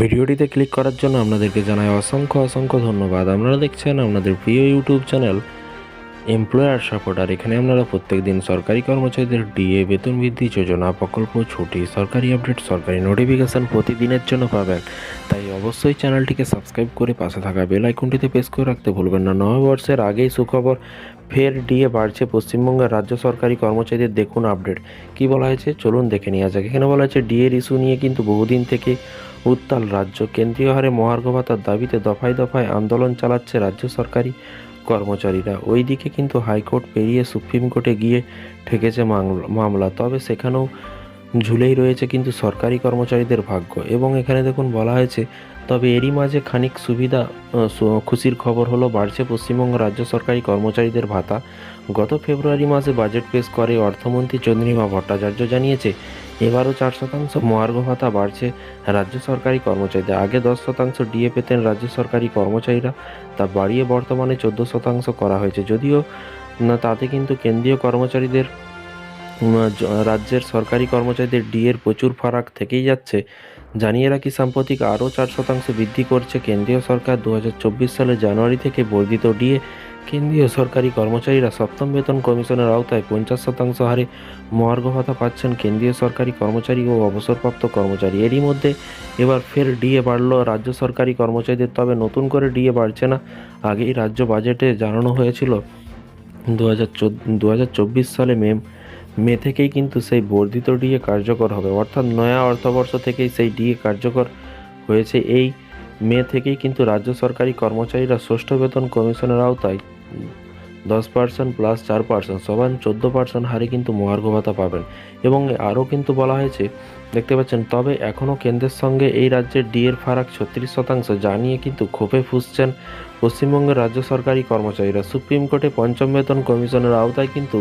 ভিডিওটিতে ক্লিক করার জন্য আপনাদেরকে জানাই অসংখ্য অসংখ্য ধন্যবাদ। আপনারা দেখছেন আপনাদের প্রিয় ইউটিউব চ্যানেল এমপ্লয়ার সাপোর্ট আর এখানে আপনারা প্রত্যেক দিন সরকারি কর্মচারীদের ডিএ বেতন বৃদ্ধি, যোজনা, প্রকল্প, ছুটি, সরকারি আপডেট সরকারি নোটিফিকেশন প্রতিদিনের জন্য পাবেন। তাই অবশ্যই চ্যানেলটিকে সাবস্ক্রাইব করে পাশে থাকা বেল আইকনটিতে প্রেস করে রাখতে ভুলবেন না। নববর্ষের আগেই সুখবর ফের ডিএ বাড়ছে পশ্চিমবঙ্গের রাজ্য সরকারি কর্মচারীদের দেখুন আপডেট। কি বলা হয়েছে? চলুন দেখে নেওয়া যাক। এখানে বলা হয়েছে ডিএর ইস্যু নিয়ে কিন্তু বহুদিন থেকে উত্তাল রাজ্য। কেন্দ্রীয় হারে মহার্ঘ ভাতার দাবিতে দফায় দফায় আন্দোলন চালাচ্ছে রাজ্য সরকারি কর্মচারীরা। ওইদিকে কিন্তু হাইকোর্ট পেরিয়ে সুপ্রিম কোর্টে গিয়ে ঠেকেছে মামলা- মামলা। তবে সেখানেও ঝুলেই রয়েছে কিন্তু সরকারি কর্মচারীদের ভাগ্য। এবং এখানে দেখুন বলা হয়েছে তবে এরই মাঝে খানিক সুবিধা খুশির খবর হলো, বাড়ছে পশ্চিমবঙ্গ রাজ্য সরকারি কর্মচারীদের ভাতা। গত ফেব্রুয়ারি মাসে বাজেট পেশ করে অর্থমন্ত্রী চন্দ্রিমা ভট্টাচার্য জানিয়েছে, এবারও চার শতাংশ মহার্ঘ ভাতা বাড়ছে রাজ্য সরকারি কর্মচারীদের। আগে দশ শতাংশ ডিএ পেতেন রাজ্য সরকারি কর্মচারীরা, তা বাড়িয়ে বর্তমানে চোদ্দ শতাংশ করা হয়েছে। যদিও, না, তাতে কিন্তু কেন্দ্রীয় কর্মচারীদের রাজ্যের সরকারি কর্মচারীদের ডিএর প্রচুর ফারাক থেকেই যাচ্ছে। জানিয়ে রাখি, সাম্প্রতিক আরও চার শতাংশ বৃদ্ধি করছে কেন্দ্রীয় সরকার। দু সালের জানুয়ারি থেকে বর্ধিত ডিএ কেন্দ্রীয় সরকারি কর্মচারীরা সপ্তম বেতন কমিশনের আওতায় পঞ্চাশ শতাংশ হারে মহার্ঘ ভাতা পাচ্ছেন কেন্দ্রীয় সরকারি কর্মচারী ও অবসরপ্রাপ্ত কর্মচারী। এরই মধ্যে এবার ফের ডিএ বাড়ল রাজ্য সরকারি কর্মচারীদের, তবে নতুন করে ডিএ বাড়ছে না, আগেই রাজ্য বাজেটে জানানো হয়েছিল। দু হাজার সালে মে মে থেকেই কিন্তু সেই বর্ধিত ডিএ কার্যকর হবে। অর্থাৎ নয়া অর্থবর্ষ থেকেই সেই ডিএ কার্যকর হয়েছে। এই মে থেকেই কিন্তু রাজ্য সরকারি কর্মচারীরা ষষ্ঠ বেতন কমিশনের আওতায় দশ পার্সেন্ট প্লাস চার পার্সেন্ট সমান চোদ্দ পার্সেন্ট হারে কিন্তু মহার্ঘ ভাতা পাবেন। এবং আরও কিন্তু বলা হয়েছে, দেখতে পাচ্ছেন, তবে এখনও কেন্দ্রের সঙ্গে এই রাজ্যের ডিএর ফারাক ছত্রিশ শতাংশ যা নিয়ে কিন্তু ক্ষোভে ফুসছেন পশ্চিমবঙ্গের রাজ্য সরকারি কর্মচারীরা। সুপ্রিম কোর্টে পঞ্চম বেতন কমিশনের আওতায় কিন্তু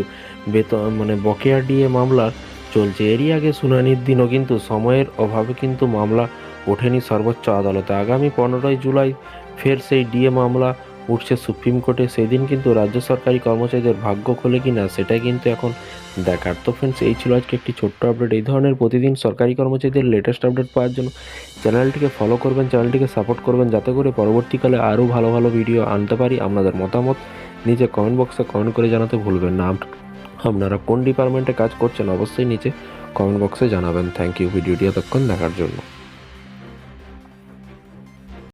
বেতন মানে বকেয়া ডিএ মামলা চলছে। এরই আগে শুনানির দিনও কিন্তু সময়ের অভাবে কিন্তু মামলা ওঠেনি সর্বোচ্চ আদালতে। আগামী পনেরোই জুলাই ফের সেই ডিএ মামলা উঠছে সুপ্রিম কোর্টে, সেদিন কিন্তু রাজ্য সরকারি কর্মচারীদের ভাগ্য খোলে কি না সেটাই কিন্তু এখন দেখার। তো ফ্রেন্ডস এই ছিল আজকে একটি ছোট্ট আপডেট এই ধরনের প্রতিদিন সরকারি কর্মচারীদের লেটেস্ট আপডেট পাওয়ার জন্য চ্যানেলটিকে ফলো করবেন, চ্যানেলটিকে সাপোর্ট করবেন, যাতে করে পরবর্তীকালে আরও ভালো ভালো ভিডিও আনতে পারি। আপনাদের মতামত নিজে কমেন্ট বক্সে কমেন্ট করে জানাতে ভুলবেন না। আপনারা কোন ডিপার্টমেন্টে কাজ করছেন অবশ্যই নিচে কমেন্ট বক্সে জানাবেন। থ্যাংক ইউ ভিডিওটি এতক্ষণ দেখার জন্য।